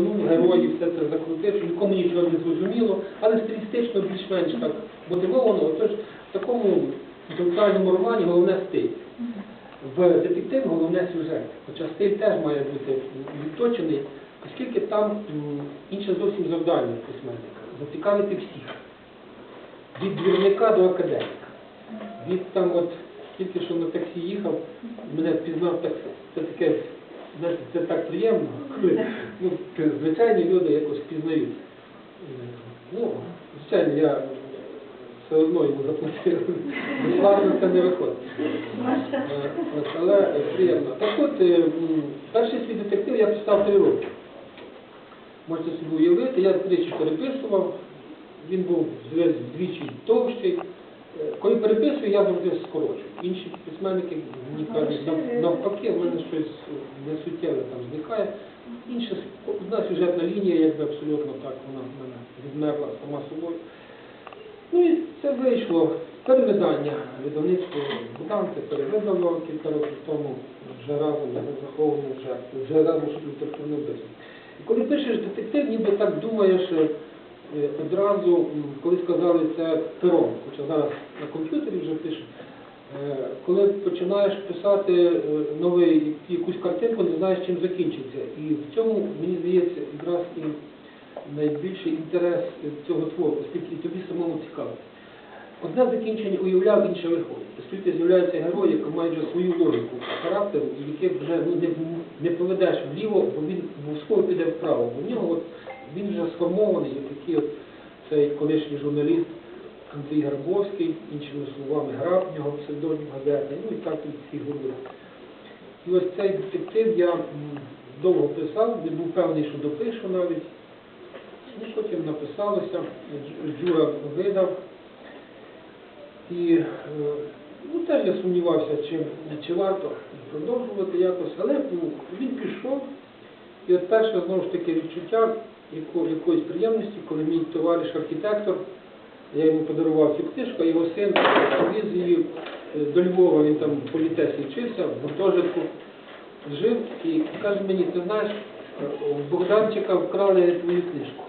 ну, герої, все це закрутив, нікому нічого не зрозуміло, але стилістично більш-менш так мотивовано. Отож, в такому інтелектуальному романі головне стиль. В детективі головне сюжет. Хоча стиль теж має бути відточений, оскільки там інше зовсім завдання письменника. Зацікавити всіх. Від двірника до академіка. Від там от тільки що на таксі їхав, мене впізнав таксист. Це таке, знаєте, це так приємно, коли ну, звичайні люди якось впізнають. Е, Ну, звичайно, я все одно йому заплатив. Безплатно це не виходить. Е, Але приємно. Так от, е, перший свій детектив я писав три роки. Можете собі уявити, я тричі переписував, він був вдвічі товщий. Коли переписую, я завжди скорочую. Інші письменники мені кажуть, нав- навпаки, в мене щось несуттєве там зникає. Інша с- одна сюжетна лінія, якби абсолютно так вона в мене відмерла сама собою. Ну і це вийшло перевидання видавництво Буданки перевидало кілька років тому вже разом з захованим вже, вже разом з літературним вбивством. І коли пишеш детектив, ніби так думаєш е, одразу, коли сказали це пером, хоча зараз на комп'ютері вже пишу, е, коли починаєш писати е, новий якусь картинку, не знаєш, чим закінчиться. І в цьому, мені здається, якраз і найбільший інтерес цього твору, оскільки тобі самому цікаво. Одне закінчення уявляв, інше виходить. Оскільки з'являється герой, який має вже свою логіку характеру, і який вже ну, не, не поведеш вліво, бо він обов'язково піде вправо. Бо в нього от, він вже сформований, як такий от цей колишній журналіст Андрій Грабовський, іншими словами, граб, нього псевдонім газети, ну і так тут всі говорять. І ось цей детектив я довго писав, не був певний, що допишу навіть. Ну, потім написалося, Джура видав. І е, ну, теж я сумнівався, чи, чи варто продовжувати якось, але ну, він пішов. І от перше знову ж таки відчуття яко, якоїсь приємності, коли мій товариш архітектор, я йому подарував цю книжку, а його син повіз її е, до Львова, він там в політесі вчився, в гуртожитку жив і каже мені, ти знаєш, е, у Богданчика вкрали твою книжку.